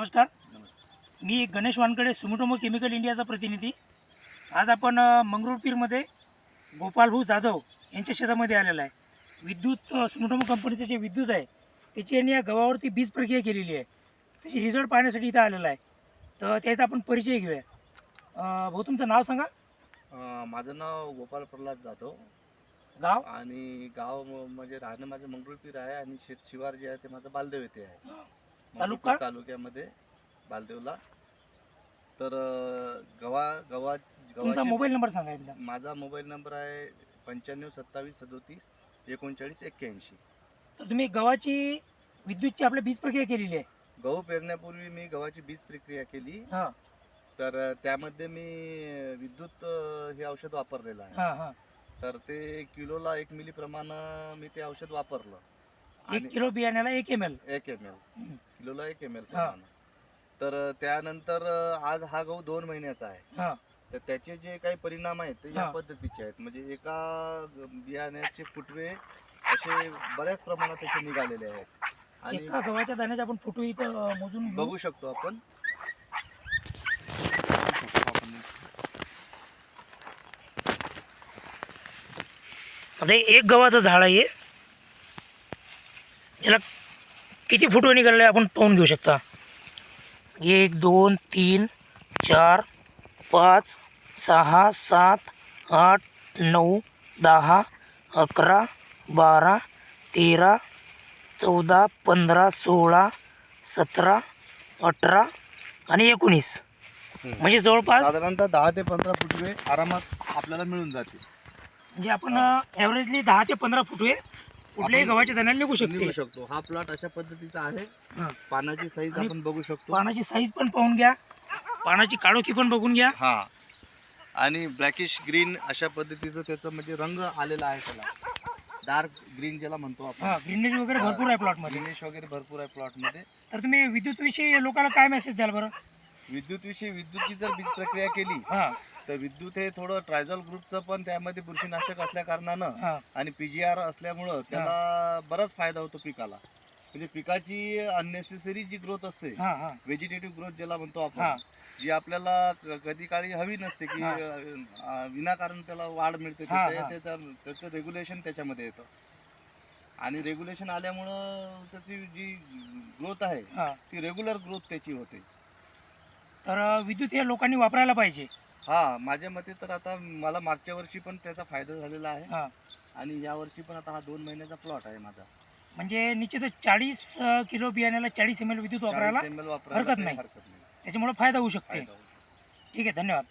नमस्कार. नमस्कार मी गणेश वानकडे सुमिटोमो केमिकल इंडियाचा प्रतिनिधी. आज आपण मंगरुळपीरमध्ये गोपालभाऊ जाधव यांच्या शेतामध्ये आलेला आहे. विद्युत सुमिटोमो कंपनीचं जे विद्युत आहे त्याची यांनी या गव्हावरती बीज प्रक्रिया केलेली आहे. त्याची रिझल्ट पाहण्यासाठी इथं आलेला आहे. तर त्याचा आपण परिचय घेऊया. भाऊ तुमचं नाव सांगा. माझं नाव गोपाल प्रल्हाद जाधव. गाव? आणि गाव म्हणजे राहणं माझं मंगरुळपीर आहे आणि शेत शिवार जे आहे ते माझं बालदेव येथे आहे. तालुका? तालुक्यामध्ये बालदेवला. तर अं, गव्हा गव्हा तुमचा गव्हाचे मोबाईल नंबर सांगा एकदा. माझा मोबाईल नंबर आहे पंच्याण्णव सत्तावीस सदोतीस एकोणचाळीस एक्क्याऐंशी. तर तुम्ही गव्हाची विद्युतची आपल्या बीज प्रक्रिया केलेली आहे? गहू पेरण्यापूर्वी मी गव्हाची बीज प्रक्रिया केली. हां. तर त्यामध्ये मी विद्युत अं, हे औषध वापरलेलं आहे. हां हां. तर ते किलोला एक मिली प्रमाणे मी ते औषध वापरलं. एक आणि किलो बियाण्याला एक एम एल एक एम एल. किलोला एक एम एल हा. तर त्यानंतर आज हा गहू दोन महिन्याचा आहे हां तर त्याचे जे काही परिणाम आहेत ते या हा. पद्धतीचे आहेत म्हणजे एका बियाण्याचे फुटवे असे बऱ्याच प्रमाणात त्याचे निघालेले आहेत आणि एका गव्हाच्या दाण्याचे आपण फोटो इथं अ, मोजून घेऊ. बघू शकतो आपण आता हे एक गव्हाचं झाड आहे याला किती फुटवे निघाले आपण पाहून घेऊ शकता? एक दोन तीन चार पाच सहा सात आठ नऊ दहा अकरा बारा तेरा चौदा पंधरा सोळा सतरा अठरा आणि एकोणीस. म्हणजे जवळपास साधारणतः दहा ते पंधरा फुटवे आरामात आपल्याला मिळून जाते म्हणजे आपण ॲव्हरेजली दहा ते पंधरा फुटवे कुठल्याही आपण गव्हाच्या दाण्याला निघू शकते. शकतो. हा प्लॉट अशा पद्धतीचा आहे. हा. पानाची साईज आणि आपण बघू शकतो. पानाची साईज पण पाहून घ्या. पानाची काळोखी पण बघून घ्या. हा. आणि ब्लॅकिश ग्रीन अशा पद्धतीचं त्याचं म्हणजे रंग आलेला आहे त्याला. डार्क ग्रीन ज्याला म्हणतो आपण. हा ग्रीनरी वगैरे भरपूर आहे प्लॉटमध्ये ग्रीनिश वगैरे भरपूर आहे प्लॉटमध्ये. तर तुम्ही विद्युत विषयी लोकांना काय मेसेज द्याल बरं? विद्युत विषयी विद्युतची जर बीज प्रक्रिया केली हा. तर विद्युत हे थोडं ट्रायझॉल ग्रुपचं पण त्यामध्ये बुरशीनाशक असल्या कारणानं आणि पीजीआर असल्यामुळं त्याला बराच फायदा होतो पिकाला. म्हणजे पिकाची अननेसेसरी जी ग्रोथ असते व्हेजिटेटिव्ह ग्रोथ ज्याला म्हणतो आपण जी आपल्याला कधी काळी हवी नसते की विनाकारण त्याला वाढ मिळते त्याचं रेग्युलेशन त्याच्यामध्ये येतं. आणि रेग्युलेशन आल्यामुळं त्याची जी ग्रोथ आहे ती रेग्युलर ग्रोथ त्याची होते. तर विद्युत हे लोकांनी वापरायला पाहिजे. हा माझ्या मते तर आता मला मागच्या वर्षी पण त्याचा फायदा झालेला आहे. हा. आणि या वर्षी पण आता हा दोन महिन्याचा प्लॉट आहे माझा. म्हणजे निश्चितच चाळीस किलो बियाण्याला चाळीस एम एल विद्युत वापरायला 40 ml वापरायला हरकत काही नाही. हरकत नाही. त्याच्यामुळे फायदा होऊ शकते. फायदा होतो. ठीक आहे धन्यवाद.